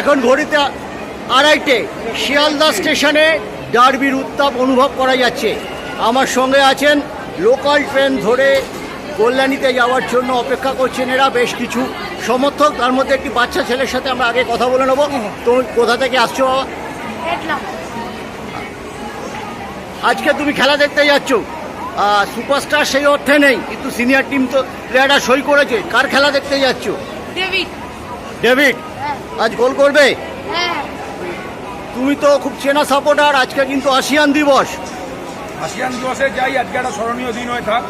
এখন ঘড়িতে আড়াইটে শিয়ালদা স্টেশনে ডার্বির উত্তাপ অনুভব করা যাচ্ছে। আমার সঙ্গে আছেন লোকাল ট্রেন ধরে কল্যাণীতে যাওয়ার জন্য অপেক্ষা করছেন এরা বেশ কিছু সমর্থক। তার মধ্যে একটি বাচ্চা ছেলের সাথে আমরা আগে কথা বলে নেব। তুমি কোথা থেকে আসছো বাবা? আজকে তুমি খেলা দেখতে যাচ্ছ। সুপারস্টার সেই অর্থে নেই কিন্তু সিনিয়র টিম তো প্লেয়াররা সই করেছে। কার খেলা দেখতে যাচ্ছ? ডেভিড। ডেভিড হ্যাঁ আজ গোল করবে? হ্যাঁ। তুমি তো খুব চেনা সাপোর্টার আজকে কিন্তু আসিয়ান দিবস। আসিয়ান দিবসে যাই আজকে একটা স্মরণীয় দিন হয়ে থাক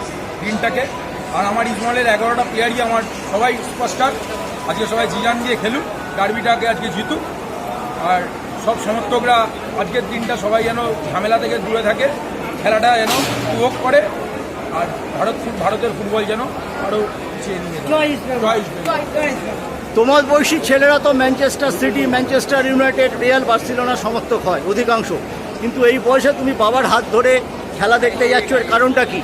দিনটাকে। আর আমার ইসমলের এগারোটা প্লেয়ারই আমার সবাই সুপারস্টার আজকে সবাই জিজান দিয়ে খেলুক ডার্বিটাকে আজকে জিতুক। আর সব সমর্থকরা আজকের দিনটা সবাই যেন ঝামেলা থেকে দূরে থাকে খেলাটা যেন উপভোগ করে। আর ভারত ফুট- ভারতের ফুটবল যেন আরও পিছিয়ে নিয়ে তোমার বয়সী ছেলেরা তো Manchester City Manchester United Real Barcelona সমর্থক হয় অধিকাংশ। কিন্তু এই বয়সে তুমি বাবার হাত ধরে খেলা দেখতে যাচ্ছ এর কারণটা কি।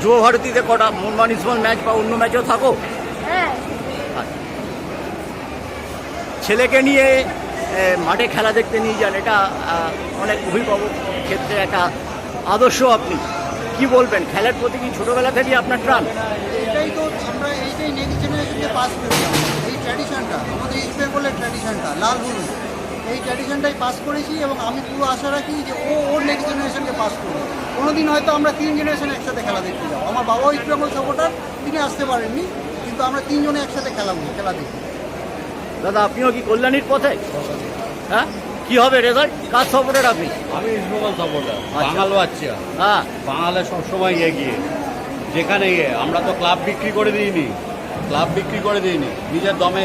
যুব ভারতীতে কটা মোহনবাগান ইসমান ম্যাচ বা অন্য ম্যাচও থাকো? হ্যাঁ। ছেলেকে নিয়ে মাঠে খেলা দেখতে নিয়ে যান এটা অনেক অভিভাবক ক্ষেত্রে একটা আদর্শ আপনি। কি বলবেন? খেলার প্রতি কি ছোটবেলা থেকেই আপনার টান? এটাই তো আমরা এইটাই নেক্সট জেনারেশনকে পাস করেছি এই ট্র্যাডিশনটা আমাদের ইস্ট বেঙ্গলের ট্র্যাডিশনটা লাল হলুদ। এই ট্র্যাডিশনটাই পাস করেছি এবং আমি পুরো আশা রাখি যে ও ওর নেক্সট জেনারেশনকে পাস করবে। কোনোদিন হয়তো আমরা তিন জেনারেশন একসাথে খেলা দেখতে যাব। আমার বাবাও ইস্ট বেঙ্গল সাপোর্টার তিনি আসতে পারেননি কিন্তু আমরা তিনজনে একসাথে খেলা খেলা দেখি। দাদা আপনিও কি কল্যাণীর পথে? হ্যাঁ? কি হবে রেজাল্ট কার সাপোর্টার আপনি? আমি ইসবঙ্গল সাপোর্টার বাঙাল বাচ্চা হ্যাঁ। বাঙালে সবসময় এগিয়ে। যেখানে গিয়ে আমরা তো ক্লাব বিক্রি করে দিইনি। ক্লাব বিক্রি করে দিইনি। নিজের দমে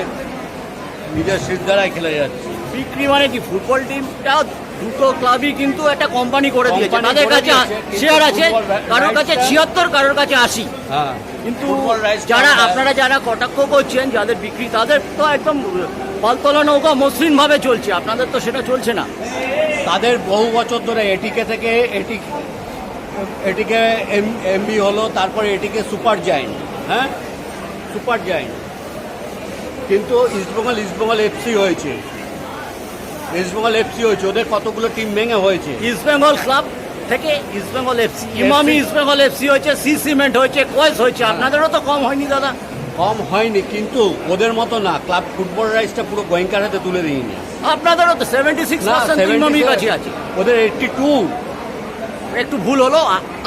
নিজের সিদ্ধারায় খেলে যাচ্ছি। বিক্রি মানে কি? ফুটবল টিমটা দুটো ক্লাবই কিন্তু একটা কোম্পানি করে দিয়েছে। তাদের কাছে শেয়ার আছে? কারোর কাছে ছিয়াত্তর কারোর কাছে আশি। হ্যাঁ। কিন্তু যারা আপনারা যারা কটাক্ষ করছেন যাদের বিক্রি তাদের তো একদম পালতলা নৌকা মসৃণ ভাবে চলছে। আপনাদের তো সেটা চলছে না। তাদের বহু বছর ধরে এটিকে থেকে এটি এটিকে এম এমবি হলো তারপরে এটিকে সুপার জায়েন্ট হ্যাঁ? Super giant. কিন্তু ইস্টবেঙ্গল ইস্টবেঙ্গল এফসি হয়েছে। ইস্টবেঙ্গল এফসি হয়েছে। ওদের কতগুলো টিম ভেঙে হয়েছে? ইস্ট বেঙ্গল ক্লাব থেকে ইস্ট বেঙ্গল এফসি ইমামি ইস্ট বেঙ্গল এফসি হয়েছে সি সিমেন্ট হয়েছে কোয়েস হয়েছে। আপনাদেরও তো কম হয়নি দাদা। কম হয়নি কিন্তু ওদের মতো না। ক্লাব ফুটবল রাইসটা পুরো গোয়েঙ্কার হাতে তুলে দিইনি আপনাদেরও তো সেভেন্টি সিক্স না পার্সেন্ট 70 ইমামির কাছে আছে। ওদের এইটটি টু একটু ভুল হলো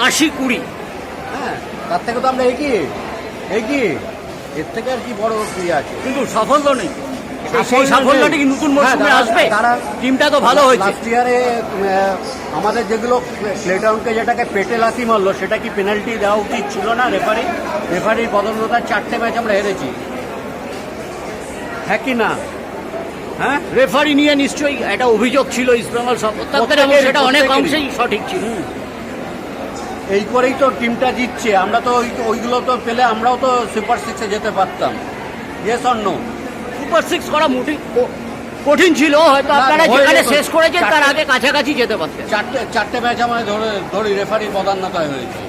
আশি কুড়ি। হ্যাঁ তার থেকে তো আমরা এগিয়ে এগিয়ে। এর থেকে আর কি বড় ক্রিয়া আছে? কিন্তু সাফল্য নেই। সেই সাফল্য সাফল্যটি কি নতুন হ্যাঁ, তারা- আসবে? টিমটা তো ভালো হয়েছে। লাস্ট ইয়ারে আমাদের যেগুলো প্লেটাউনকে যেটাকে পেটে লাথি মারলো সেটা কি পেনাল্টি দেওয়া উচিত ছিল না রেফারি রেফারির বদলতার চারটে ম্যাচ আমরা হেরেছি। হ্যাঁ কি না? হ্যাঁ? রেফারি নিয়ে নিশ্চয়ই একটা অভিযোগ ছিল ইস্ট বেঙ্গল সাপোর্টারদের এবং সেটা অনেক অংশেই সঠিক ছিল। এই করেই তো টিমটা জিতছে। আমরা তো ওই ওইগুলো তো পেলে আমরাও তো সুপার সিক্সে যেতে পারতাম। Yes or no super six করা মোটেই কঠিন ছিল হয়তো আপনারা যেখানে শেষ করেছেন তার আগে কাছাকাছি যেতে পারতেন। চারটে চারটে ম্যাচ আমাদের ধরে ধরি রেফারি পদান্নতায় হয়েছে।